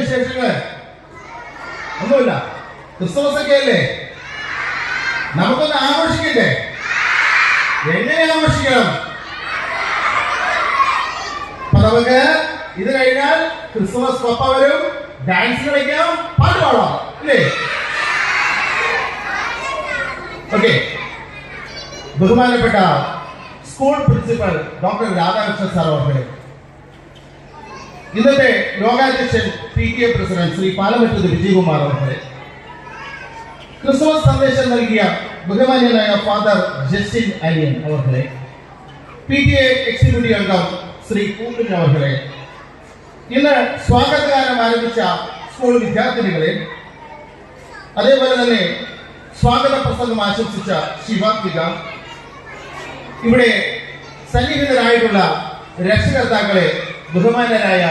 വിശേഷങ്ങൾ ഒന്നുമില്ല. ക്രിസ്മസ് ഒക്കെ അല്ലേ നമുക്കൊന്ന് ആഘോഷിക്കണ്ടേ? എങ്ങനെ ആഘോഷിക്കണം? അപ്പൊ നമുക്ക് ഇത് കഴിഞ്ഞാൽ ക്രിസ്മസ് പപ്പ വരും ഡാൻസ് കളിക്കാം പാട്ട് പാടാം അല്ലേ? ഓക്കെ ബഹുമാനപ്പെട്ട school principal doctor Radhakrishnan sir അവരുടെ ഇന്നത്തെ ലോകാധ്യക്ഷൻ P A president Shri Palamattathu Vijayakumar അവരുടെ. ക്രിസ്മസ് സന്ദേശം നൽകിയ ബഹുമാന്യനായ ഫാദർ ജസ്റ്റിൻ അനിയൻ അവരുടെ. പി ടി എ എക്സിക്യൂട്ടീവ് അംഗം ശ്രീ പൂങ്കുൻ അവരുടെ. ഇന്ന് സ്വാഗതഗാനം ആരംഭിച്ച സ്കൂൾ വിദ്യാർത്ഥിനികളെ അതേപോലെ തന്നെ സ്വാഗത പ്രസംഗം ആശംസിച്ച ശിവാത്മിക ഇവിടെ സന്നിഹിതരായിട്ടുള്ള രക്ഷകർത്താക്കളെ ബഹുമാനരായ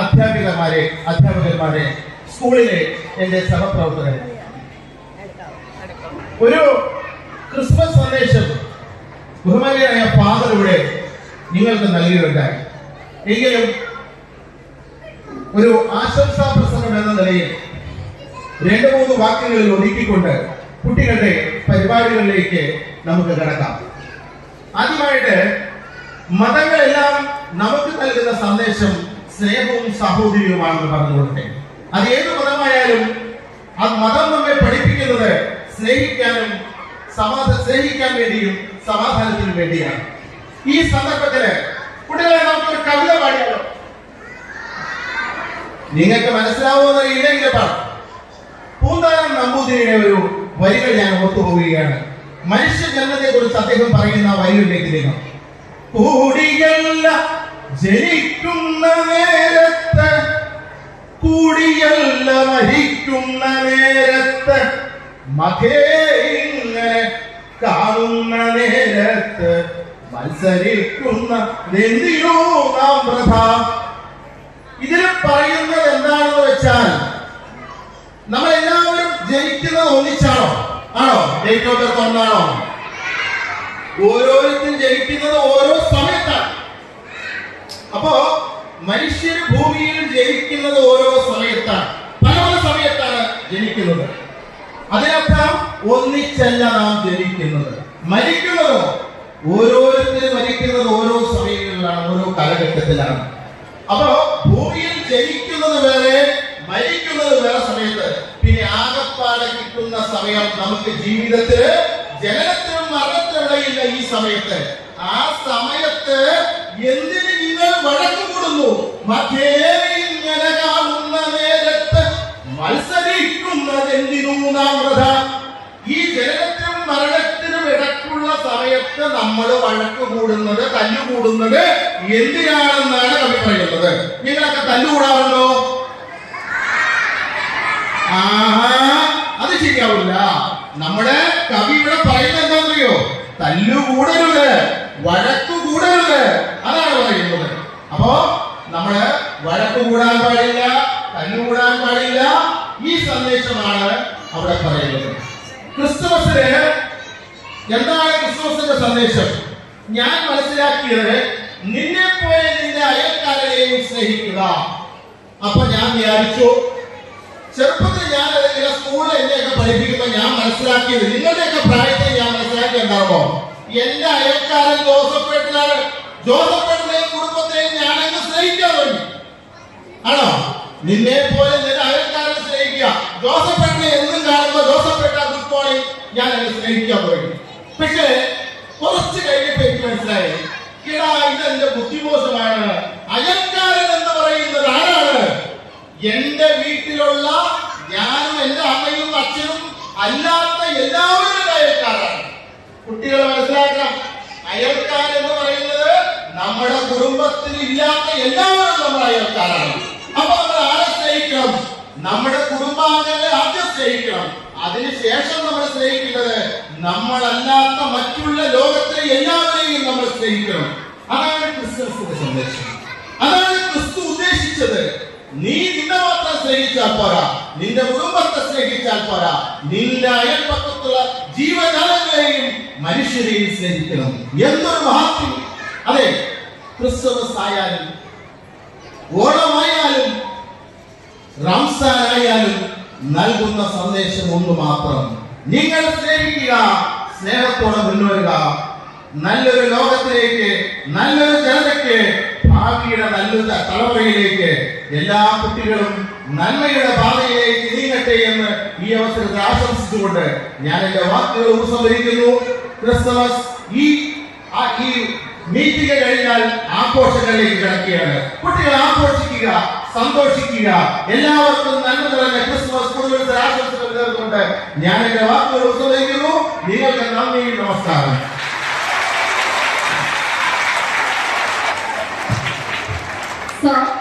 അധ്യാപികമാരെ അധ്യാപകന്മാരെ സ്കൂളിലെ എന്റെ സഹപ്രവർത്തകരെ. ഒരു ക്രിസ്മസ് സന്ദേശം ബഹുമാനരായ ഫാദർ ഇവിടെ നിങ്ങൾക്ക് നൽകിയിട്ടുണ്ടായി. എങ്കിലും ഒരു ആശംസാ പ്രസംഗം എന്ന നിലയിൽ രണ്ട് മൂന്ന് വാക്കുകളിൽ ഒതുക്കിക്കൊണ്ട് കുട്ടികളുടെ പരിപാടികളിലേക്ക് നമുക്ക് കിടക്കാം. ആദ്യമായിട്ട് മതങ്ങളെല്ലാം നമുക്ക് നൽകുന്ന സന്ദേശം സ്നേഹവും സാഹോദര്യവുമാണെന്ന് പറഞ്ഞു കൊടുത്തേ അത് ഏത് മതമായാലും ആ മതം നമ്മെ പഠിപ്പിക്കുന്നത് സ്നേഹിക്കാനും സമാധാന സ്നേഹിക്കാൻ വേണ്ടിയും സമാധാനത്തിനും വേണ്ടിയാണ്. ഈ സന്ദർഭത്തിൽ കുട്ടികളെ നമുക്കൊരു കവിത പാടിയാലോ? നിങ്ങൾക്ക് മനസ്സിലാവുമെന്ന് ഇല്ലെങ്കിൽ പറ പൂന്താനം നമ്പൂതിരിയുടെ ഒരു വരികൾ ഞാൻ ഓർത്തുപോവുകയാണ്. മനുഷ്യ ജന്മത്തെ കുറിച്ച് അദ്ദേഹം പറയുന്ന വരികളിലേക്ക് നിങ്ങൾ കൂടിയല്ല ജനിക്കുന്ന നേരത്ത് കൂടിയല്ല മരിക്കുന്ന നേരത്ത് മകേ ഇങ്ങനെ കാണുന്ന നേരത്ത് മത്സരിക്കുന്ന എന്തിനോ നാം പ്രഥ. ഇതിൽ പറയുന്നത് എന്താണെന്ന് വെച്ചാൽ നമ്മൾ എല്ലാവരും ജനിക്കുന്നത് ഒന്നിച്ചാണോ? ആണോ? ജനിക്കുന്നത് ഒന്നാണോ? ഓരോരുത്തരും ജനിക്കുന്നത് ഓരോ സമയത്താണ്. അപ്പോ മനുഷ്യർ ഭൂമിയിൽ ജനിക്കുന്നത് ഓരോ സമയത്താണ്. പല പല സമയത്താണ് ജനിക്കുന്നത്. അതിനർത്ഥം ഒന്നിച്ചല്ല നാം ജനിക്കുന്നത്. മരിക്കുന്നതോ? ഓരോരുത്തരും മരിക്കുന്നത് ഓരോ സമയങ്ങളിലാണ് ഓരോ കാലഘട്ടത്തിലാണ്. അപ്പോ ഭൂമിയിൽ ജനിക്കുന്നത് വേറെ മരിക്കുന്നത് വേറെ സമയത്ത്. പിന്നെ ആകപ്പാടെ കിട്ടുന്ന സമയം നമുക്ക് ജീവിതത്തിൽ ജനനത്തിനും മരണത്തിനും ഇടയില്ല ഈ സമയത്ത്. ആ സമയത്ത് ഇങ്ങനെ കാണുന്ന നേരത്ത് മത്സരിക്കുന്നത് എന്തിനു നാം ഈ ജനനത്തിനും മരണത്തിനും ഇടയ്ക്കുള്ള സമയത്ത് നമ്മൾ വഴക്ക് കൂടുന്നത് തല്ലുകൂടുന്നത് എന്തിനാണെന്നാണ് കവി പറയുന്നത്? നിങ്ങളൊക്കെ തല്ലുകൂടാറുണ്ടോ അത് ശരിയാവില്ല. നമ്മുടെ കവി ഇവിടെ പറയുന്നത് എന്താണെന്നറിയോ? തല്ലുകൂടരുത് വഴക്കു കൂടരുത് അതാണ് പറയുന്നത് അപ്പോ നമ്മൾ വഴക്കു കൂടാൻ പാടില്ല തല്ലുകൂടാൻ പാടില്ല ഈ സന്ദേശമാണ് അവിടെ പറയുന്നത് ക്രിസ്തുമസിന് എന്താണ് ക്രിസ്തുമസിന്റെ സന്ദേശം? ഞാൻ മനസ്സിലാക്കിയത് നിന്നെ പോലെ നിന്റെ അയൽക്കാരനെയും സ്നേഹിക്കുക. അപ്പൊ ഞാൻ വിചാരിച്ചു ചെറുപ്പത്തിൽ ഞാൻ ഇങ്ങനെ സ്കൂളിൽ എന്നെയൊക്കെ പഠിപ്പിക്കുമ്പോൾ ഞാൻ മനസ്സിലാക്കിയത് നിങ്ങളുടെയൊക്കെ പ്രായത്തിൽ ഞാൻ മനസ്സിലാക്കിയുണ്ടാവുമോ എന്റെ അയൽക്കാരൻ ജോസഫേട്ടനാണ്. ജോസഫേട്ടനെയും കുടുംബത്തെയും ഞാനങ്ങ് സ്നേഹിക്കാൻ തുടങ്ങി. ആണോ? നിന്നെ പോലെ മനസ്സിലായി ഇടാ ഇതെന്റെ ബുദ്ധിമോശമാണ്. അയൽക്കാരൻ എന്ന് പറയുന്നത് ആരാണ്? എന്റെ വീട്ടിലുള്ള ഞാനും എന്റെ അമ്മയും അച്ഛനും അല്ലാത്ത എല്ലാവരും അയൽക്കാരാണ്. കുട്ടികൾ മനസ്സിലാക്കണം. അയൽക്കാർ എന്ന് പറയുന്നത് നമ്മുടെ കുടുംബത്തിൽ ഇല്ലാത്ത എല്ലാവരും നമ്മുടെ അയൽക്കാരാണ്. അപ്പൊ നമ്മൾ ആരെ സ്നേഹിക്കണം? നമ്മുടെ കുടുംബാംഗങ്ങളെ ആദ്യം സ്നേഹിക്കണം. അതിനുശേഷം നമ്മൾ സ്നേഹിക്കേണ്ടത് നമ്മളല്ലാത്ത മറ്റുള്ള ലോകത്തെ എല്ലാവരെയും നമ്മൾ സ്നേഹിക്കണം. അതാണ് ക്രിസ്തുവിന്റെ സന്ദേശം. അതാണ് ക്രിസ്തു ഉദ്ദേശിച്ചത്. നീ നിന്നെ മാത്രം സ്നേഹിച്ചാൽ പോരാ. നിന്റെ കുടുംബത്തെ സ്നേഹിച്ചാൽ പോരാ. നിന്റെ അയൽപക്കത്തുള്ള ജീവജാലങ്ങളെയും മനുഷ്യരെയും സ്നേഹിക്കണം എന്തൊരു മഹത്വം അതെ ക്രിസ്തുമസ് ആയാലും ഓണമായാലും റംസാൻ ആയാലും നൽകുന്ന സന്ദേശം ഒന്ന് മാത്രം. നിങ്ങൾ സ്നേഹിക്കുക സ്നേഹത്തോടെ മുന്നേറുക. നല്ലൊരു ലോകത്തിലേക്ക് നല്ലൊരു ജനതയ്ക്ക് ഭാവിയുടെ നല്ലൊരു തലമുറയിലേക്ക് എല്ലാ കുട്ടികളും നന്മയുടെ പാതയിലേക്ക് നീങ്ങട്ടെ എന്ന് ഈ അവസരത്തിൽ ആശംസിച്ചുകൊണ്ട് ഞാൻ എന്റെ വാക്കുകൾ ഉപസംഹരിക്കുന്നു. ക്രിസ്മസ് ഈ ഈ മീറ്റിംഗ് കഴിഞ്ഞാൽ ആഘോഷങ്ങളിലേക്ക് കിടക്കുകയാണ്. കുട്ടികൾ ആഘോഷിക്കുക. സന്തോഷിക്കുക എല്ലാവർക്കും നന്മ നിറഞ്ഞ ക്രിസ്മസ് കൂടുതൽ ആശംസകൾ നേർന്നുകൊണ്ട് ഞാൻ എന്റെ വാക്കുകൾ ഉപയോഗിക്കുന്നു നിങ്ങൾക്ക് നന്ദി നമസ്കാരം Sir,